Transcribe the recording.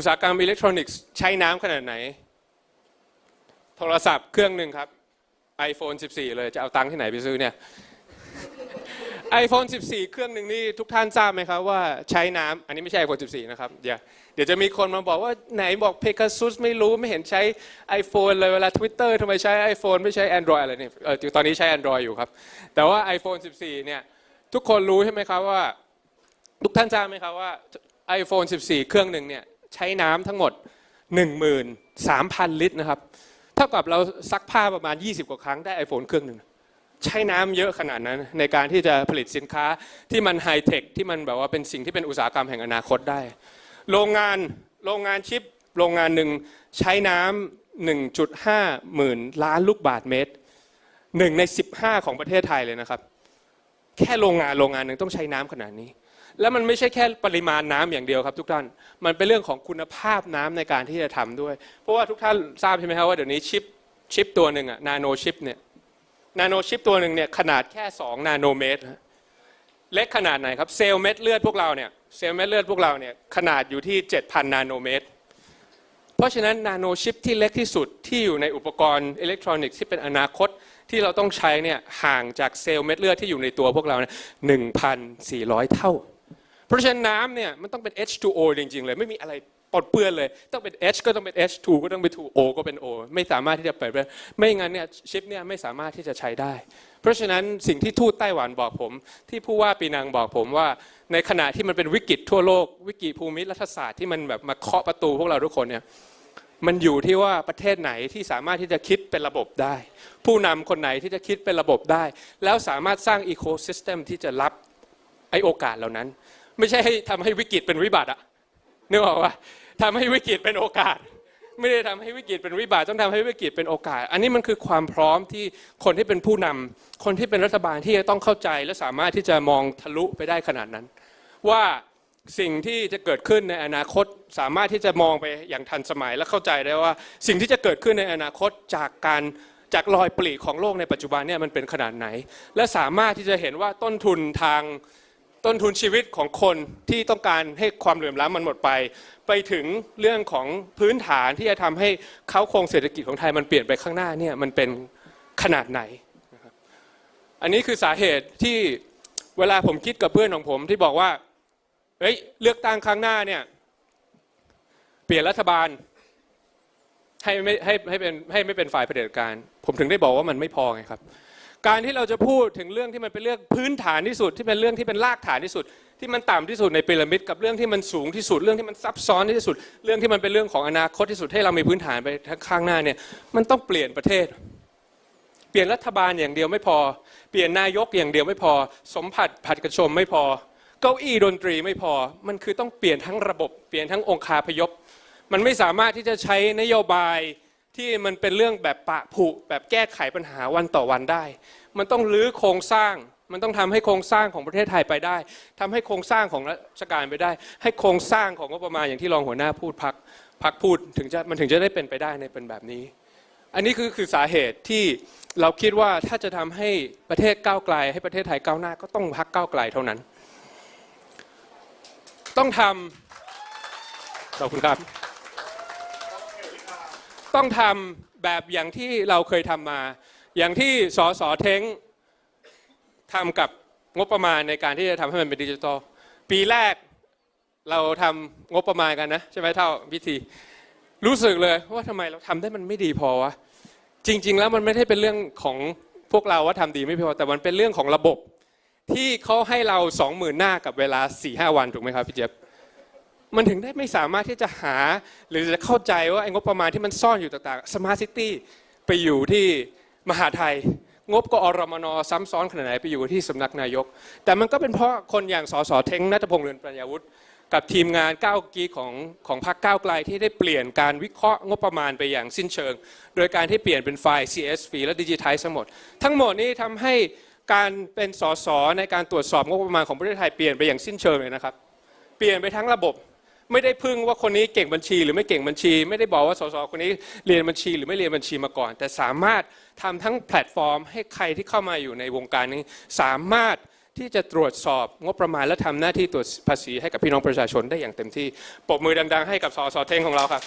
อุตสาหกรรมอิเล็กทรอนิกส์ใช้น้ำขนาดไหน โทรศัพท์เครื่องหนึ่งครับ iPhone 14 เลยจะเอาตังค์ที่ไหนไปซื้อเนี่ย iPhone 14 เครื่องหนึ่งนี่ทุกท่านทราบไหมครับว่าใช้น้ำอันนี้ไม่ใช่ iPhone 14 นะครับ เดี๋ยวเดี๋ยวจะมีคนมาบอกว่าไหนบอก Pegasus ไม่รู้ไม่เห็นใช้ iPhone เลยเวลา Twitter ทำไมใช้ iPhone ไม่ใช้ Android อะไรเนี่ยเออตอนนี้ใช้ Android อยู่ครับ แต่ว่า iPhone 14 เนี่ยทุกคนรู้ใช่ไหมครับว่า ทุกท่านทราบไหมครับว่า iPhone 14 เครื่องหนึ่งเนี่ย ใช้น้ำทั้งหมด 13,000 ลิตรนะครับเท่ากับเราซักผ้าประมาณ 20 กว่าครั้งได้ iPhone เครื่องหนึ่งใช้น้ำเยอะขนาดนั้นในการที่จะผลิตสินค้าที่มันไฮเทคที่มันแบบว่าเป็นสิ่งที่เป็นอุตสาหกรรมแห่งอนาคตได้ โรงงานโรงงานชิป โรงงานหนึ่งใช้น้ำ1.5 หมื่นล้านลูกบาทเมตรหนึ่งใน 15 ของประเทศไทยเลยนะครับ แค่โรงงานโรงงานหนึ่งต้องใช้น้ำขนาดนี้ แล้วมันไม่ใช่แค่ปริมาณน้ำอย่างเดียวครับ ทุกท่าน มันเป็นเรื่องของคุณภาพน้ำในการที่จะทำด้วย เพราะว่าทุกท่านทราบใช่ไหมครับว่าเดี๋ยวนี้ชิปชิปตัวหนึ่งอะนาโนชิปเนี่ยนาโนชิปตัวหนึ่งเนี่ยขนาดแค่ 2 นาโนเมตร เล็กขนาดไหนครับ เซลล์เม็ดเลือดพวกเราเนี่ยเซลล์เม็ดเลือดพวกเราเนี่ยขนาดอยู่ที่ 7,000 นาโนเมตร เพราะฉะนั้นนาโนชิปที่เล็กที่สุดที่อยู่ในอุปกรณ์อิเล็กทรอนิกส์ที่เป็นอนาคตที่เราต้องใช้เนี่ยห่างจากเซลล์เม็ดเลือดที่อยู่ในตัวพวกเราเนี่ย1,400 เท่า เพราะฉะนั้นน้ำเนี่ยมันต้องเป็น H2O จริงๆเลย ไม่มีอะไรปนเปื้อนเลย ต้องเป็น H ก็ต้องเป็น H2 ก็ต้องเป็น 2O ก็เป็น O ไม่สามารถที่จะเปิดไปไม่งั้นเนี่ยชิปเนี่ยไม่สามารถที่จะใช้ได้ เพราะฉะนั้นสิ่งที่ทูตไต้หวันบอกผม ที่ผู้ว่าปีนังบอกผมว่า ในขณะที่มันเป็นวิกฤตทั่วโลก วิกฤตภูมิรัฐศาสตร์ที่มันแบบมาเคาะประตูพวกเราทุกคนเนี่ยมันอยู่ที่ว่าประเทศไหนที่สามารถที่จะคิดเป็นระบบได้ ผู้นำคนไหนที่จะคิดเป็นระบบได้ แล้วสามารถสร้างอีโคซิสเต็มที่จะรับไอโอกาสเหล่านั้น ไม่ใช่ให้ทำให้วิกฤตเป็นวิบัติอะนึกออกว่าทำให้วิกฤตเป็นโอกาส ไม่ได้ทำให้วิกฤตเป็นวิบากต้องทำให้วิกฤตเป็นโอกาส อันนี้มันคือความพร้อมที่คนที่เป็นผู้นำคนที่เป็นรัฐบาลที่จะต้องเข้าใจ และสามารถที่จะมองทะลุไปได้ขนาดนั้น ว่าสิ่งที่จะเกิดขึ้นในอนาคตสามารถที่จะมองไปอย่างทันสมัยและเข้าใจได้ว่า สิ่งที่จะเกิดขึ้นในอนาคตจากการจากรอยปลีกของโลกในปัจจุบันเนี่ยมันเป็นขนาดไหน และสามารถที่จะเห็นว่าต้นทุนทาง ต้นทุนชีวิตของคนที่ต้องการให้ความเหลื่อมล้ำมันหมดไป ไปถึงเรื่องของพื้นฐานที่จะทำให้เขาโครงเศรษฐกิจของไทยมันเปลี่ยนไปข้างหน้าเนี่ยมันเป็นขนาดไหน อันนี้คือสาเหตุที่เวลาผมคิดกับเพื่อนของผมที่บอกว่าเฮ้ยเลือกตั้งครั้งหน้าเนี่ยเปลี่ยนรัฐบาลให้ไม่ให้ให้เป็นให้ไม่เป็นฝ่ายเผด็จการ ผมถึงได้บอกว่ามันไม่พอไงครับ การที่เราจะพูดถึงเรื่องที่มันเป็นเรื่องพื้นฐานที่สุด ที่เป็นเรื่องที่เป็นรากฐานที่สุด ที่มันต่ำที่สุดในพีระมิดกับเรื่องที่มันสูงที่สุด เรื่องที่มันซับซ้อนที่สุด เรื่องที่มันเป็นเรื่องของอนาคตที่สุดให้เรามีพื้นฐานไปข้างหน้าเนี่ยมันต้องเปลี่ยนประเทศ เปลี่ยนรัฐบาลอย่างเดียวไม่พอ เปลี่ยนนายกอย่างเดียวไม่พอ สมผัสผัดกระชมไม่พอ เก้าอี้ดนตรีไม่พอ มันคือต้องเปลี่ยนทั้งระบบ เปลี่ยนทั้งองคาพยพ มันไม่สามารถที่จะใช้นโยบาย ที่มันเป็นเรื่องแบบปะผุแบบแก้ไขปัญหาวันต่อวันได้ มันต้องรื้อโครงสร้าง มันต้องทำให้โครงสร้างของประเทศไทยไปได้ทำให้โครงสร้างของราชการไปได้ ให้โครงสร้างของงบประมาณอย่างที่รองหัวหน้าพูดพักพักพูดถึงจะมันถึงจะได้เป็นไปได้ในเป็นแบบนี้ อันนี้คือคือสาเหตุที่เราคิดว่าถ้าจะทำให้ประเทศก้าวไกล ให้ประเทศไทยก้าวหน้าก็ต้องพักก้าวไกลเท่านั้น ต้องทำขอบคุณครับ ต้องทำแบบอย่างที่เราเคยทำมา อย่างที่สสเท้งทำกับงบประมาณในการที่จะทำให้มันเป็นดิจิทัลปีแรกเราทำงบประมาณกันนะใช่ไหมเท่าพิธี รู้สึกเลยว่าทำไมเราทำได้มันไม่ดีพอวะจริง ๆ แล้วมันไม่ได้เป็นเรื่องของพวกเราว่าทำดีไม่พอแต่มันเป็นเรื่องของระบบที่เขาให้เราสองหมื่นหน้ากับเวลา4ี่ห้าวันถูกไหมครับพี่เจี๊ยบ มันถึงได้ไม่สามารถที่จะหา หรือจะเข้าใจว่าไอ้งบประมาณที่มันซ่อนอยู่ต่างๆสมาร์ทซิตี้ไปอยู่ที่มหาไทย งบกอรมนซ้ำซ้อนขนาดไหนไปอยู่ที่สำนักนายก แต่มันก็เป็นเพราะคนอย่างสสเท้งนัทพงษ์เรือนปัญญาวุฒิกับทีมงานก้าวกีของของพรรคก้าวไกลที่ได้เปลี่ยนการวิเคราะห์งบประมาณไปอย่างสิ้นเชิง โดยการที่เปลี่ยนเป็นไฟล์ CSV และดิจิทัลทั้งหมด ทั้งหมดนี้ทำให้การเป็นสสในการตรวจสอบงบประมาณของประเทศไทยเปลี่ยนไปอย่างสิ้นเชิงเลยนะครับ เปลี่ยนไปทั้งระบบ ไม่ได้พึ่งว่าคนนี้เก่งบัญชีหรือไม่เก่งบัญชี ไม่ได้บอกว่าสสคนนี้เรียนบัญชีหรือไม่เรียนบัญชีมาก่อน แต่สามารถทำทั้งแพลตฟอร์ม ให้ใครที่เข้ามาอยู่ในวงการนี้ สามารถที่จะตรวจสอบงบประมาณและทำหน้าที่ตรวจภาษีให้กับพี่น้องประชาชนได้อย่างเต็มที่ปรบมือดัง ๆ ให้กับสสเทงของเราครับ